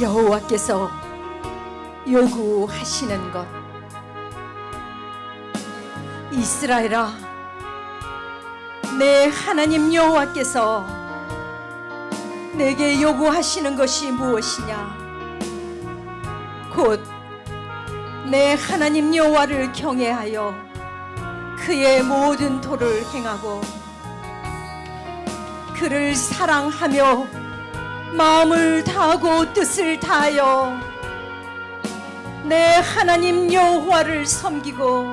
여호와께서 요구하시는 것. 이스라엘아 내 하나님 여호와께서 내게 요구하시는 것이 무엇이냐? 곧 내 하나님 여호와를 경외하여 그의 모든 도를 행하고 그를 사랑하며 마음을 다하고 뜻을 다하여 내 하나님 여호와를 섬기고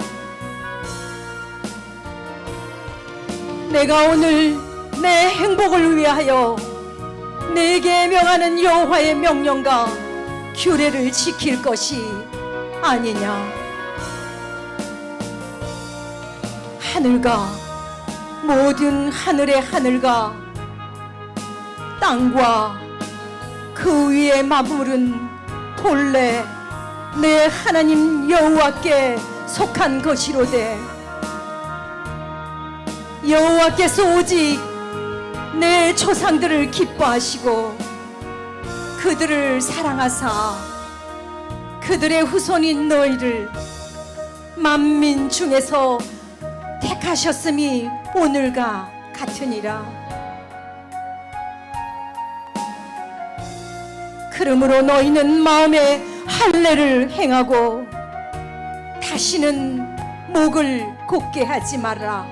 내가 오늘 내 행복을 위하여 내게 명하는 여호와의 명령과 규례를 지킬 것이 아니냐. 하늘과 모든 하늘의 하늘과 땅과 그 위에 마무른 본래 내 하나님 여호와께 속한 것이로되 여호와께서 오직 내 조상들을 기뻐하시고 그들을 사랑하사 그들의 후손인 너희를 만민 중에서 택하셨음이 오늘과 같으니라. 그러므로 너희는 마음에 할례를 행하고 다시는 목을 곧게 하지 말라.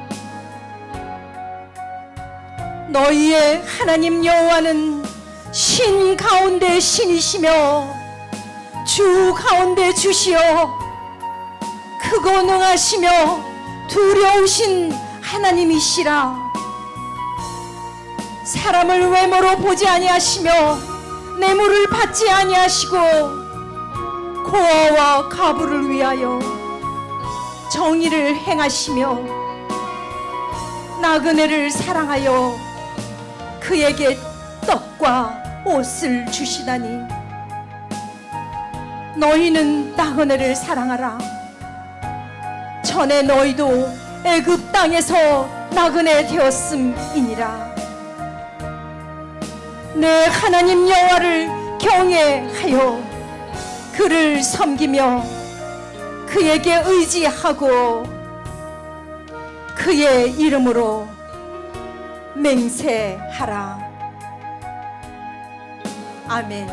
너희의 하나님 여호와는 신 가운데 신이시며 주 가운데 주시여 크고 능하시며 두려우신 하나님이시라 사람을 외모로 보지 아니하시며 뇌물을 받지 아니하시고 고아와 가부를 위하여 정의를 행하시며 나그네를 사랑하여 그에게 떡과 옷을 주시다니 너희는 나그네를 사랑하라. 전에 너희도 애굽 땅에서 나그네 되었음이니라 내 하나님 여호와를 경외하여 그를 섬기며 그에게 의지하고 그의 이름으로 맹세하라. 아멘